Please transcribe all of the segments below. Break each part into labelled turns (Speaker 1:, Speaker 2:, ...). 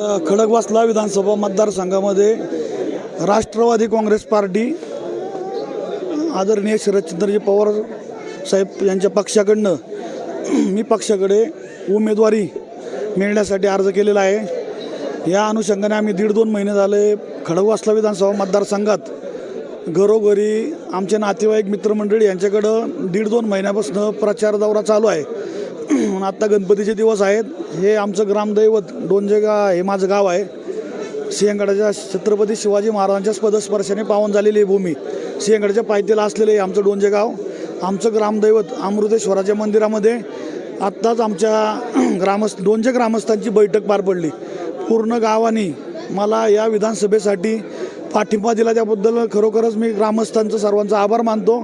Speaker 1: खडकवासला विधानसभा मतदारसंघामध्ये राष्ट्रवादी काँग्रेस पार्टी आदरणीय शरदचंद्रजी पवार साहेब यांच्या पक्षाकडनं मी पक्षाकडे उमेदवारी मिळण्यासाठी अर्ज केलेला आहे. या अनुषंगाने आम्ही दीड दोन महिने झाले खडकवासला विधानसभा मतदारसंघात घरोघरी आमचे नातेवाईक मित्रमंडळी यांच्याकडं दीड दोन महिन्यापासून प्रचार दौरा चालू आहे. आत्ता गणपतीचे दिवस आहेत. हे आमचं ग्रामदैवत डोंजेगा हे माझं गाव आहे. सिंहगडाच्या छत्रपती शिवाजी महाराजांच्या पदस्पर्शाने पावन झालेली ही भूमी. सिंहगडाच्या पायथ्याला असलेलं हे आमचं डोंजे गाव. आमचं ग्रामदैवत अमृतेश्वराच्या मंदिरामध्ये आत्ताच आमच्या ग्रामस्थ दोनशे ग्रामस्थांची बैठक पार पडली. पूर्ण गावाने मला या विधानसभेसाठी पाठिंबा दिला. त्याबद्दल खरोखरच मी ग्रामस्थांचं सर्वांचा आभार मानतो.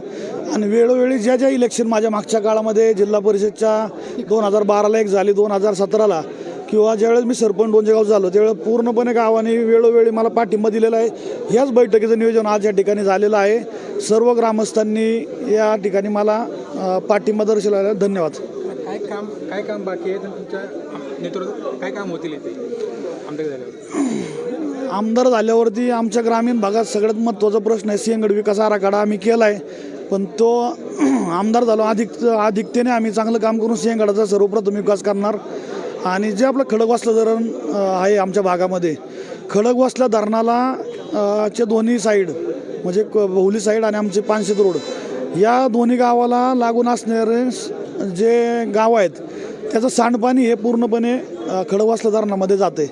Speaker 1: आणि वेळोवेळी ज्या ज्या इलेक्शन माझ्या मागच्या काळामध्ये जिल्हा परिषदच्या दोन हजार बाराला एक झाली दोन हजार सतराला किंवा ज्यावेळेस मी सरपंच दोनशे झालो त्यावेळेस पूर्णपणे गावाने वेळोवेळी मला पाठिंबा दिलेला आहे. ह्याच बैठकीचं नियोजन आज या ठिकाणी झालेलं आहे. सर्व ग्रामस्थांनी या ठिकाणी मला पाठिंबा दर्शवला धन्यवाद.
Speaker 2: काय काम काय काम बाकी आहे? तुमच्या नेतृत्वात काय काम होतील इथे? आमच्याकडे झाल्यावर.
Speaker 1: आमदार झाल्यावरती आमच्या ग्रामीण भागात सगळ्यात महत्त्वाचा प्रश्न आहे. सिंहगड विकास आराखडा आम्ही केला आहे पण तो आमदार झालो. अधिक अधिकतेने आम्ही चांगलं काम करून सिंहगडाचा सर्वप्रथम विकास करणार. आणि जे आपलं खडकवासला धरण आहे आमच्या भागामध्ये. खडकवासला धरणाला चे दोन्ही साईड म्हणजे क- बहुली साईड आणि आमचे पानशेत रोड या दोन्ही गावाला लागून असणारे जे गाव आहेत त्याचं सांडपाणी हे पूर्णपणे खडकवासल्या खडकवासला धरणामध्ये जाते.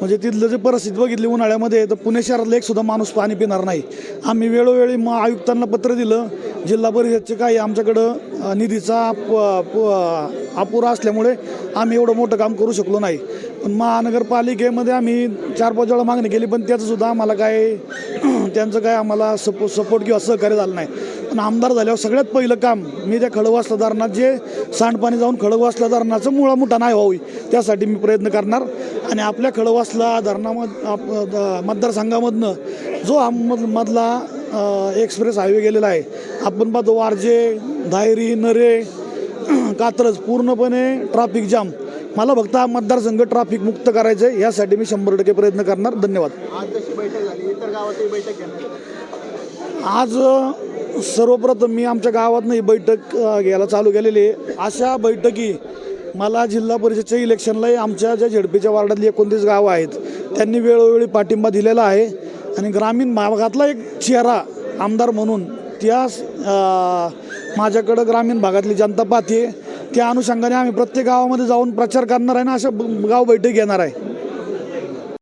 Speaker 1: म्हणजे तिथलं जे परिस्थिती बघितली उन्हाळ्यामध्ये तर पुणे शहरातला एक सुद्धा माणूस पाणी पिणार नाही. आम्ही वेळोवेळी मग आयुक्तांना पत्र दिलं जिल्हा परिषदचे काही आमच्याकडं निधीचा प- प- अपुरा असल्यामुळे आम्ही एवढं मोठं काम करू शकलो नाही. पण महानगरपालिकेमध्ये आम्ही चार पाच वेळा मागणी केली पण त्याचं सुद्धा आम्हाला काय त्यांचं काय आम्हाला सपो सपोर्ट किंवा सहकार्य झालं नाही. पण आमदार झाल्यावर सगळ्यात पहिलं काम मी त्या खडकवासला धरणात जे सांडपाणी जाऊन खडकवासला धरणाचं मुळा मोठा नाही व्हावी त्यासाठी मी प्रयत्न करणार. आणि आपल्या खडकवासला धरणामध आप- द- मतदारसंघामधनं जो आम मध- मधला एक्सप्रेस हायवे गेलेला आहे आपण पाहतो वारजे धायरी नरे कात्रज पूर्णपणे ट्रॅफिक जाम. मला फक्त हा मतदारसंघ ट्रॅफिक मुक्त करायचं आहे यासाठी मी शंभर टक्के प्रयत्न करणार. धन्यवाद.
Speaker 3: आज
Speaker 1: सर्वप्रथम मी आमच्या गावातनं ही बैठक घ्यायला चालू केलेली आहे. अशा बैठकी मला जिल्हा परिषदच्या इलेक्शनलाही आमच्या ज्या झेडपीच्या वार्डातली एकोणतीस गावं आहेत त्यांनी वेळोवेळी पाठिंबा दिलेला आहे. आणि ग्रामीण भागातला एक चेहरा आमदार म्हणून त्या माझ्याकडं ग्रामीण भागातली जनता पाहते. त्या अनुषंगाने आम्ही प्रत्येक गावामध्ये जाऊन प्रचार करणार आहे ना अशा गाव बैठक घेणार आहे.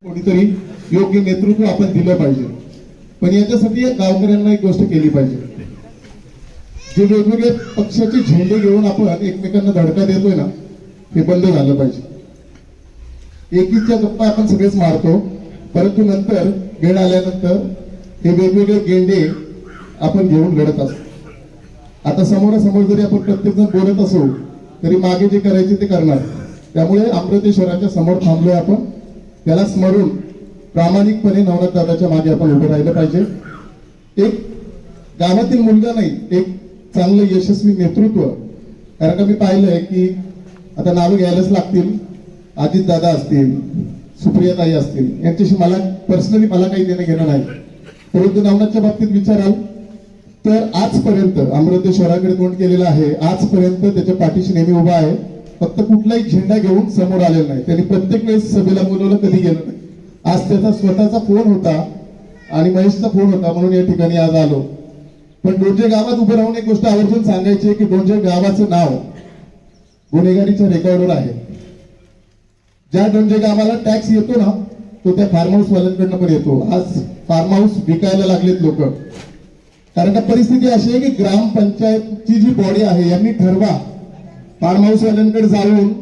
Speaker 4: कोणीतरी योग्य नेतृत्व आपण दिलं पाहिजे. पण याच्यासाठी गावकऱ्यांना एक गोष्ट केली पाहिजे. जे वेगवेगळे पक्षाचे झेंडे घेऊन आपण एकमेकांना धडका देतोय ना हे बंद झालं पाहिजे. एकीच्या गप्पा आपण सगळेच मारतो परंतु नंतर वेळ आल्यानंतर हे वेगवेगळे गेंडे आपण घेऊन लढत असतो. आता समोरासमोर जरी आपण प्रत्येक जण बोलत असू तरी मागे जे करायचे ते करणार. त्यामुळे अमृतेश्वराच्या समोर थांबलोय आपण. त्याला स्मरून प्रामाणिकपणे नवनाथ दादाच्या मागे आपण उभं राहिलं पाहिजे. एक गावातील मुलगा नाही एक चांगलं यशस्वी नेतृत्व. कारण का मी पाहिलंय की आता नावं घ्यायलाच लागतील. अजित दादा असतील सुप्रियाताई असतील. यांच्याशी मला पर्सनली मला काही देणं घेणं नाही. परंतु नवनाथच्या बाबतीत विचाराल तर आजपर्यंत अमृतेश्वराकडे तोंड केलेलं आहे. आजपर्यंत त्याच्या पाठीशी नेहमी उभा आहे. फक्त कुठलाही झेंडा घेऊन समोर आलेला नाही. त्यांनी प्रत्येक वेळेस सभेला बोलवलं कधी गेलं नाही. आज त्याचा स्वतःचा फोन होता आणि महेशचा फोन होता म्हणून या ठिकाणी आज आलो. पण डोंजे गावात उभं राहून एक गोष्ट आवर्जून सांगायची आहे की डोंजे गावाचं नाव गुन्हेगारीच्या रेकॉर्डवर आहे. ज्या डोंजे गावाला टॅक्स येतो ना तो त्या फार्म हाऊस वाल्यांकडनं पण येतो. आज फार्म हाऊस विकायला लागलेत लोक. कारण का परिस्थिती अशी आहे की ग्रामपंचायतची जी बॉडी आहे यांनी ठरवा. फार्म वाल्यांकडे जाऊन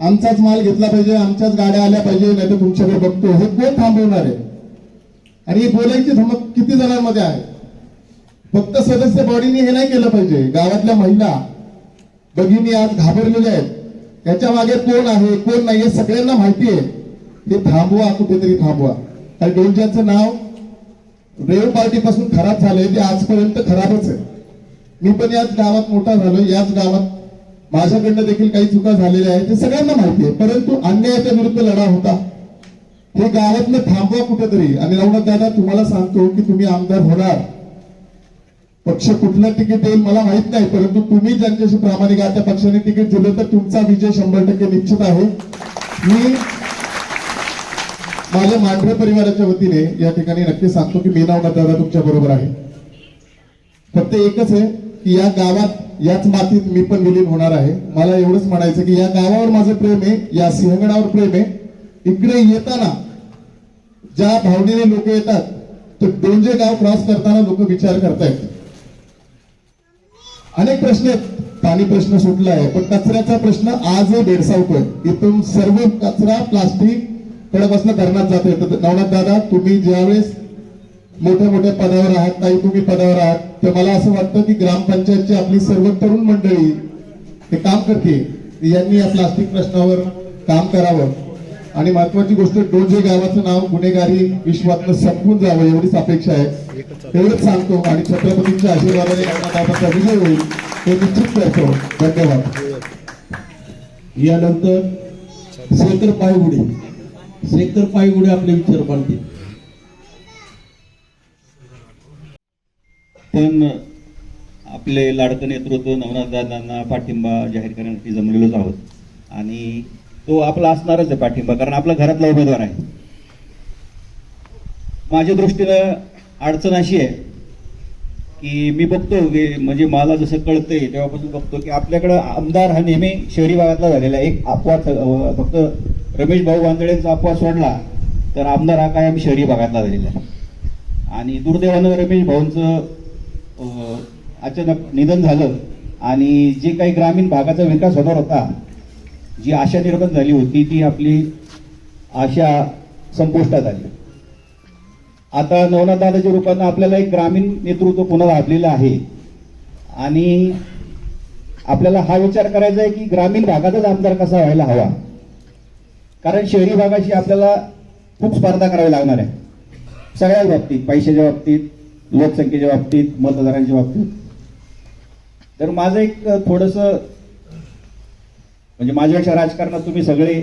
Speaker 4: आमचाच माल घेतला पाहिजे आमच्याच गाड्या आल्या पाहिजे नाही तर तुमच्याकडे बघतो. हे कोण थांबवणार आहे? आणि ही बोलायची धमक किती जणांमध्ये आहे? फक्त सदस्य बॉडीने हे नाही केलं पाहिजे. गावातल्या महिला भगिनी आज घाबरलेल्या आहेत. त्याच्यामागे कोण आहे कोण नाही हे सगळ्यांना माहिती आहे. ते थांबवा कुठेतरी थांबवा. कारण डोंजाचं नाव रेव पार्टी पासून खराब झालंय ते आजपर्यंत खराबच आहे. मी पण याच गावात मोठा झालोय याच गावात माझ्याकडनं देखील काही चुका झालेल्या आहेत ते सगळ्यांना माहिती आहे. परंतु अन्यायाच्या विरुद्ध लढा होता. हे गावातलं थांबवा कुठेतरी. आणि नवनाथ दादा तुम्हाला सांगतो की तुम्ही आमदार होणार. पक्ष कुठलं तिकीट देईल मला माहीत नाही परंतु तुम्ही ज्यांच्याशी प्रामाणिक आहात त्या पक्षाने तिकीट दिलं तर तुमचा विजय शंभर टक्के निश्चित आहे. मी माझ्या मांढरे परिवाराच्या वतीने या ठिकाणी नक्की सांगतो की मी नाव दादा तुमच्या बरोबर आहे. फक्त एकच आहे की या गावात याच मातीत मी पण विलीन होणार आहे. मला एवढंच म्हणायचं की या गावावर माझं प्रेम आहे या सिंहगडावर प्रेम आहे. इकडे येताना ज्या भावनेने लोक येतात तर दोनजे गाव क्रॉस करताना लोक विचार करतायत. अनेक प्रश्न आहेत. पाणी प्रश्न सुटला आहे पण कचऱ्याचा प्रश्न आजही भेडसावतोय. इथून सर्व कचरा प्लास्टिक कडपासून धरणात जात तर नवनाथ दादा तुम्ही ज्यावेळेस मोठ्या मोठ्या पदावर आहात ताई तुम्ही पदावर आहात तर मला असं वाटतं की ग्रामपंचायतची आपली सर्व तरुण मंडळी हे काम करते. यांनी या प्लास्टिक प्रश्नावर काम करावं. आणि महत्वाची गोष्ट डोंजे गावाचं नाव गुन्हेगारी विश्वातनं संपून जावं एवढीच अपेक्षा आहे. एवढंच सांगतो आणि छत्रपतींच्या आशीर्वादाने नावाचा विजय होईल हे निश्चित करतो. धन्यवाद.
Speaker 5: यानंतर शेखर पायगुडी शेखर पायगुडे आपले विचार मांडतील.
Speaker 6: पण आपले लाडकं नेतृत्व नवनाथ दादांना पाठिंबा जाहीर करण्यासाठी जमलेलोच आहोत. आणि तो आपला असणारच आहे पाठिंबा कारण आपला घरातला उमेदवार आहे. माझ्या दृष्टीनं अडचण अशी आहे की मी बघतो की म्हणजे मला जसं कळतंय तेव्हापासून बघतो की आपल्याकडं आमदार हा नेहमी शहरी भागातला झालेला एक अपवाद फक्त रमेश भाऊ वांदळेंचा अपवाद सोडला तर आमदार हा कायम शहरी भागातला झालेला आहे. आणि दुर्दैवानं रमेश भाऊंचं अचानक निधन झालं आणि जे काही ग्रामीण भागाचा विकास होणार होता जी आशा निर्माण झाली होती ती आपली आशा संपुष्टात आली. आता नवनाथ दादाच्या रूपानं आपल्याला एक ग्रामीण नेतृत्व पुन्हा लाभलेलं आहे. आणि आपल्याला हा विचार करायचा आहे की ग्रामीण भागातच आमदार कसा व्हायला हवा? कारण शहरी भागाशी आपल्याला खूप स्पर्धा करावी लागणार आहे. सगळ्याच बाबतीत पैशाच्या बाबतीत लोकसंख्येच्या बाबतीत मतदारांच्या बाबतीत. तर माझं एक थोडंसं म्हणजे माझ्यापेक्षा राजकारणात तुम्ही सगळे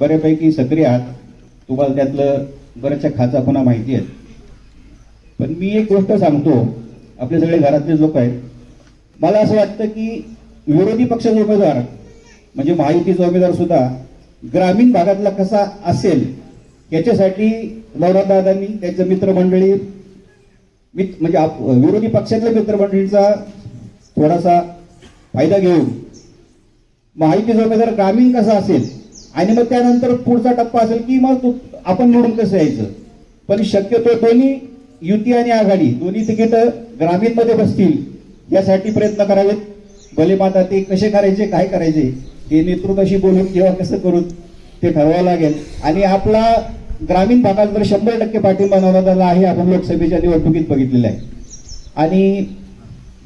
Speaker 6: बऱ्यापैकी सक्रिय आहात. तुम्हाला त्यातलं बऱ्याचशा खाचा पुन्हा माहिती आहेत. पण मी एक गोष्ट सांगतो आपले सगळे घरातले लोक आहेत. मला असं वाटतं की विरोधी पक्षाचे उमेदवार म्हणजे महायुतीचा उमेदवार सुद्धा ग्रामीण भागातला कसा असेल याच्यासाठी दादांनी त्यांचं मित्रमंडळी मित म्हणजे आप- विरोधी पक्षातल्या मित्रमंडळीचा थोडासा फायदा घेऊन माहितीचा उमेदवार ग्रामीण कसा असेल आणि मग त्यानंतर पुढचा टप्पा असेल की मग आपण निवडून कसं यायचं? पण शक्यतो दोन्ही युती आणि आघाडी दोन्ही तिकीट ग्रामीणमध्ये बसतील यासाठी प्रयत्न करावेत. भले माता ते कसे करायचे काय करायचे हे नेतृत्वाशी बोलून किंवा कसं करून ते ठरवावं लागेल. आणि आपला ग्रामीण भागात जर शंभर टक्के पाठिंबा नवनाथाला आहे आपण लोकसभेच्या निवडणुकीत बघितलेला आहे. आणि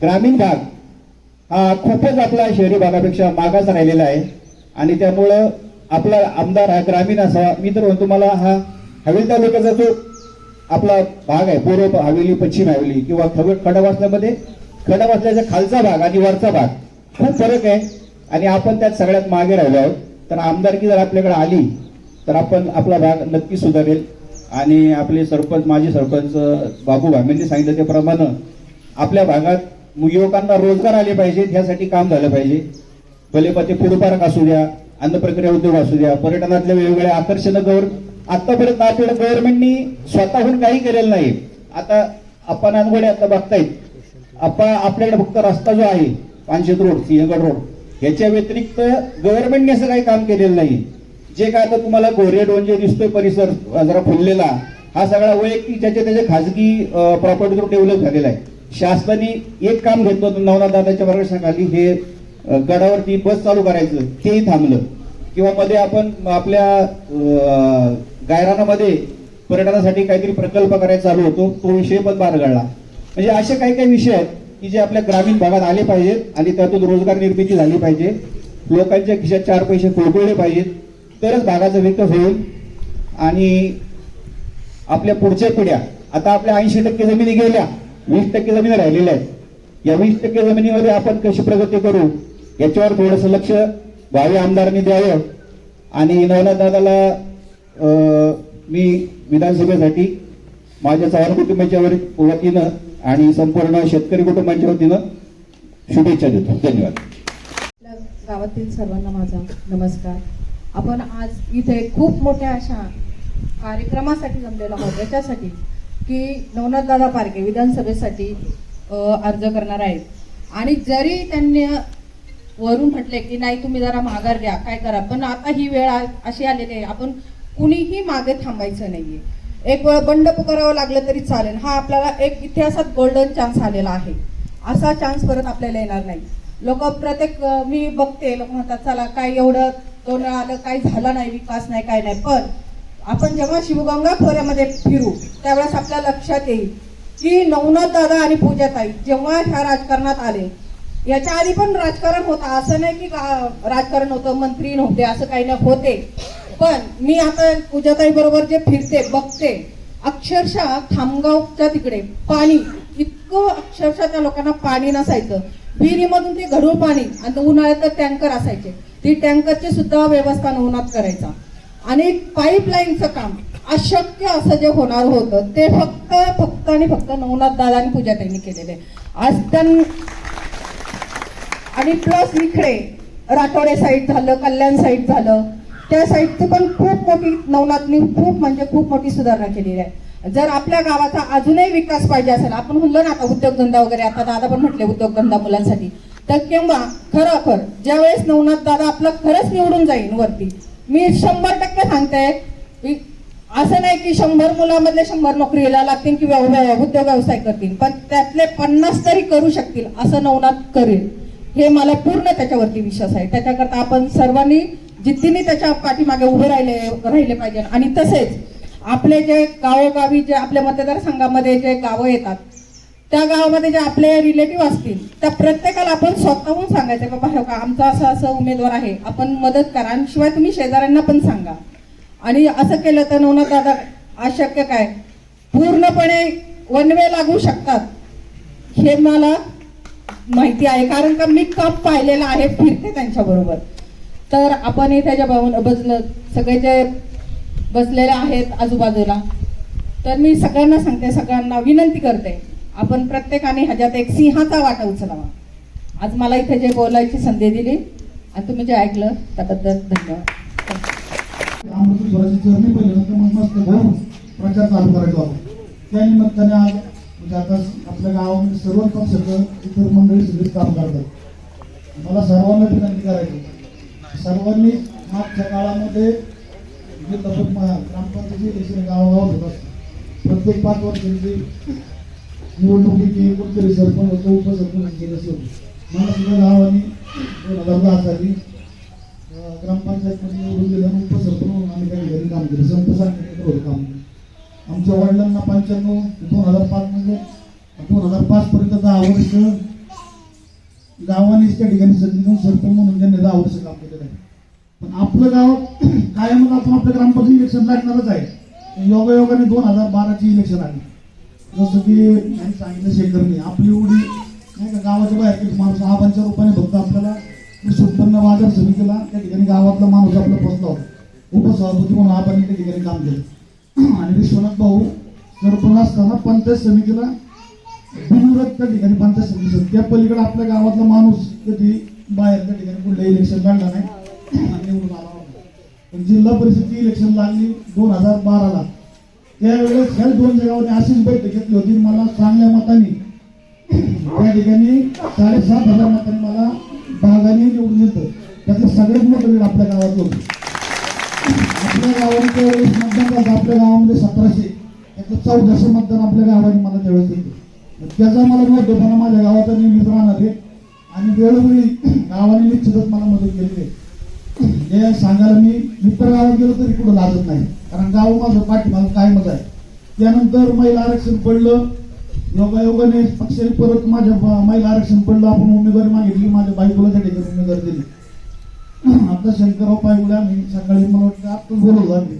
Speaker 6: ग्रामीण भाग हा खूपच आपला शहरी भागापेक्षा मागास राहिलेला आहे. आणि त्यामुळं आपला आमदार हा ग्रामीण असावा. मी तर म्हणतो मला हा हवेली तालुक्याचा जो आपला भाग आहे पूर्व हवेली पश्चिम हवेली किंवा खड खडवासल्यामध्ये खडवासल्याचा खालचा भाग आणि वरचा भाग खूप फरक आहे. आणि आपण त्यात सगळ्यात मागे राहिलो आहोत. तर आमदारकी जर आपल्याकडे आली तर आपण आपला भाग नक्की सुधारेल. आणि आपले सरपंच माजी सरपंच बाबू भामेंनी सांगितलं त्याप्रमाणे आपल्या भागात युवकांना रोजगार आले पाहिजेत यासाठी काम झालं पाहिजे. भले मग ते फूड पार्क असू द्या अन्न प्रक्रिया उद्योग असू द्या पर्यटनातल्या वेगवेगळ्या आकर्षण गवर आतापर्यंत आपल्या गव्हर्नमेंटनी स्वतःहून काही केलेलं नाही. आता आपण अनगोडे आता बघतायत. आपण आपल्याकडे फक्त रस्ता जो आहे पानशेत रोड सिंहगड रोड याच्या व्यतिरिक्त गव्हर्नमेंटने असं काही काम केलेलं नाही. जे काय आता तुम्हाला गोरे डोंजे दिसतोय परिसर जरा फुललेला हा सगळा वैयक्तिक ज्याच्या त्याच्या खाजगी प्रॉपर्टीतून डेव्हलप झालेला आहे. शासनाने एक काम घेतलं होतं नवनाथ दादाच्या मार्गदर्शनाखाली हे गडावरती बस चालू करायचं तेही थांबलं. किंवा मध्ये आपण आपल्या गायरानामध्ये पर्यटनासाठी काहीतरी प्रकल्प करायचा चालू होतो तो विषय पण पार घडला. म्हणजे असे काही काही विषय आहेत. की जे आपल्या ग्रामीण भागात आले पाहिजेत आणि त्यातून रोजगार निर्मिती झाली पाहिजे. लोकांच्या खिशात चार पैसे खुळखुळले पाहिजेत. तरच भागाचा विकास होईल. आणि आपल्या पुढच्या पिढ्या आता आपल्या ऐंशी टक्के जमिनी गेल्या वीस टक्के जमिनी राहिलेल्या आहेत. या वीस टक्के जमिनीमध्ये आपण कशी प्रगती करू याच्यावर थोडंसं लक्ष भावी आमदारांनी द्यावं. आणि नवनाथ दादाला मी विधानसभेसाठी माझ्या चव्हाण कुटुंबाच्या वतीनं आणि संपूर्ण शेतकरी कुटुंबांच्या वतीनं शुभेच्छा देतो. धन्यवाद.
Speaker 7: गावातील सर्वांना माझा नमस्कार. आपण आज इथे खूप मोठ्या अशा कार्यक्रमासाठी जमलेलो आहोत. याच्यासाठी की नवनाथ दादा पारखे विधानसभेसाठी अर्ज करणार आहेत. आणि जरी त्यांनी वरून म्हटले की नाही तुम्ही जरा माघार द्या काय करा पण आता ही वेळ अशी आलेली आहे. आपण कुणीही मागे थांबायचं नाहीये. एक वेळ बंड पुकारावं लागलं तरी चालेल. हा आपल्याला एक इतिहासात गोल्डन चान्स आलेला आहे. असा चान्स परत आपल्याला येणार नाही. लोक प्रत्येक मी बघते लोक म्हणतात चला काय एवढं दोन आलं काही झालं नाही विकास नाही काय नाही. पण आपण जेव्हा शिवगंगा खोऱ्यामध्ये फिरू त्यावेळेस आपल्या लक्षात येईल की नवनाथ दादा आणि पूजाताई जेव्हा ह्या राजकारणात आले याच्या आधी पण राजकारण होतं. असं नाही की राजकारण होतं मंत्री नव्हते असं काही नाही होते. पण मी आता पूजाताई बरोबर जे फिरते बघते अक्षरशः खामगावच्या तिकडे पाणी इतकं अक्षरशः त्या लोकांना पाणी नसायचं. विहिरीमधून ते घडूळ पाणी आणि उन्हाळ्यात तर टँकर असायचे. ती टँकरची सुद्धा व्यवस्था नवनाथ करायचा. आणि पाईपलाईनचं काम अशक्य असं जे होणार होतं ते फक्त फक्त आणि फक्त नवनाथ दादा आणि पूजा त्यांनी केलेले. आज त्यां आणि प्लस इकडे राठोडे साईड झालं कल्याण साईड झालं त्या साईडची पण खूप मोठी नवनाथनी खूप म्हणजे खूप मोठी सुधारणा केलेली आहे. जर आपल्या गावाचा अजूनही विकास पाहिजे असेल आपण म्हणलो ना आता उद्योगधंदा वगैरे आता दादा पण म्हटले उद्योगधंदा मुलांसाठी. तर किंवा खरोखर ज्यावेळेस नवनाथ दादा आपलं खरंच निवडून जाईल वरती मी शंभर टक्के सांगते असं नाही की शंभर मुलामधले शंभर नोकरीला लागतील किंवा उद्योग व्यवसाय करतील पण त्यातले पन्नास तरी करू शकतील असं नवनाथ करेल. हे मला पूर्ण त्याच्यावरती विश्वास आहे. त्याच्याकरता आपण सर्वांनी जिद्दीने त्याच्या पाठीमागे उभे राहिले राहिले पाहिजे. आणि तसेच आपले जे गावोगावी जे आपल्या मतदारसंघामध्ये जे गावं येतात त्या गावामध्ये जे आपले रिलेटिव्ह असतील त्या प्रत्येकाला आपण स्वतःहून सांगायचं बाबा हो का आमचा असं असं उमेदवार आहे आपण मदत करा. आणि शिवाय तुम्ही शेजाऱ्यांना पण सांगा. आणि असं केलं तर नवनाथ दादा अशक्य काय? पूर्णपणे वन वे लागू शकतात हे मला माहिती आहे. कारण का मी कप पाहिलेला आहे फिरते त्यांच्याबरोबर. तर आपण इथे ज्या त्याच्या बसलं सगळे जे बसलेले आहेत आजूबाजूला तर मी सगळ्यांना सांगते सगळ्यांना विनंती करते आपण प्रत्येकाने ह्याच्यात एक सिंहाचा वाटा उचलावा. आज मला इथे जे बोलायची संधी दिली आणि तुम्ही जे ऐकलं त्याबद्दल धन्यवाद.
Speaker 1: प्रचार चालू करायचो होता त्या निमित्ताने आज म्हणजे आता आपल्या गावामध्ये सर्व पक्षाचं इतर मंडळी सगळीच काम करतात. मला सर्वांना विनंती करायची. सर्वांनी मागच्या काळामध्ये जे ग्रामपंचायती गावागावात होत असतात प्रत्येक पाच वर्षांची निवडणुकीची कोणतरी सरपंच होतं उपसरपंच केलं असेल मला सुद्धा गावाने दोन हजार दहा साली ग्रामपंचायतमध्ये निवडून दिलं आणि उपसरपंच म्हणून आम्ही काही घरी काम केलं. संत सांगितलं होतं काम. आमच्या वडिलांना पंच्याण्णव दोन हजार पाचमध्ये दोन हजार पाच पर्यंत दहा वर्ष गावानेच त्या ठिकाणी संजीवन सरपंच म्हणून त्यांनी दहा वर्ष काम केलेलं आहे. पण आपलं गाव कायमच आपण आपल्या ग्रामपंचायत इलेक्शन लागणारच आहे. योगायोगाने दोन हजार बाराची इलेक्शन आली. जसं की यांनी सांगितलं शेखरने आपली उडी नाही का गावाच्या बाहेर काही माणूस आबांच्या रूपाने फक्त आपल्याला उत्पन्न बाजार समितीला त्या ठिकाणी गावातला माणूस आपला बसला होता. उपसभापती म्हणून आपण त्या ठिकाणी काम केलं. आणि विश्वनाथ भाऊ सरपंच असताना पंचायत समितीला बिनविरोध त्या ठिकाणी पंचायत समिती त्या पलीकडे आपल्या गावातला माणूस कधी बाहेर त्या ठिकाणी कुठलं इलेक्शन काढला नाही निवडून आला पण जिल्हा परिषदची इलेक्शन लागली दोन हजार बाराला. त्यावेळेस ह्या दोन जगामध्ये अशीच बैठक घेतली होती मला चांगल्या मताने. त्या ठिकाणी साडेसात हजार मतांनी मला भागाने निवडून येतं त्याचं सगळ्यात मोठं लीड आपल्या गावात होतं. आपल्या गावाने त्यावेळेस मतदान आपल्या गावामध्ये सतराशे त्याचं चौदाशे मतदान आपल्या गावाने मला त्यावेळेस येतं त्याचा मला मोठेपणा माझ्या गावाचा नेहमीच राहणार आहे. आणि वेळोवेळी गावाने निश्चितच मला मदत केली आहे. हे सांगायला मी मित्र गावात गेलो तरी कुठं लाजत नाही. कारण गाव माझं पाठीमाग कायमच आहे. त्यानंतर महिला आरक्षण पडलं. योगायोगाने पक्षाने परत माझ्या महिला आरक्षण पडलं. आपण उमेदवारी मागितली. माझ्या बायकोला त्या ठिकाणी उमेदवारी दिली. आता शंकरराव पायगुडे आम्ही सकाळी मला वाटतं आत्ताच बोलवलं आम्ही.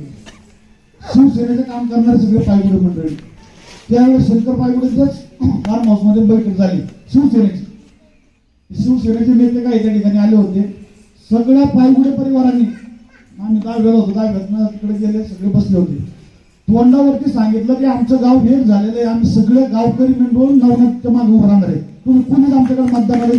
Speaker 1: शिवसेनेचं काम करणारे सगळे पायगुडे मंडळी. त्यावेळेस शंकर पायगुडेच्याच फार्म हाऊसमध्ये बैठक झाली. शिवसेनेची. शिवसेनेचे नेते काही त्या ठिकाणी आले होते? सगळ्या पायगुडे परिवारांनी. आम्ही दहाव्याला होतो दहाव्यातनं तिकडे गेले सगळे बसले होते. तोंडावरती सांगितलं की आमचं गाव हेच झालेलं आहे. आम्ही सगळे गावकरी मिळून नवनाथच्या मागे उभं राहणार आहे. तुम्ही कुणीच आमच्याकडे मतदानाला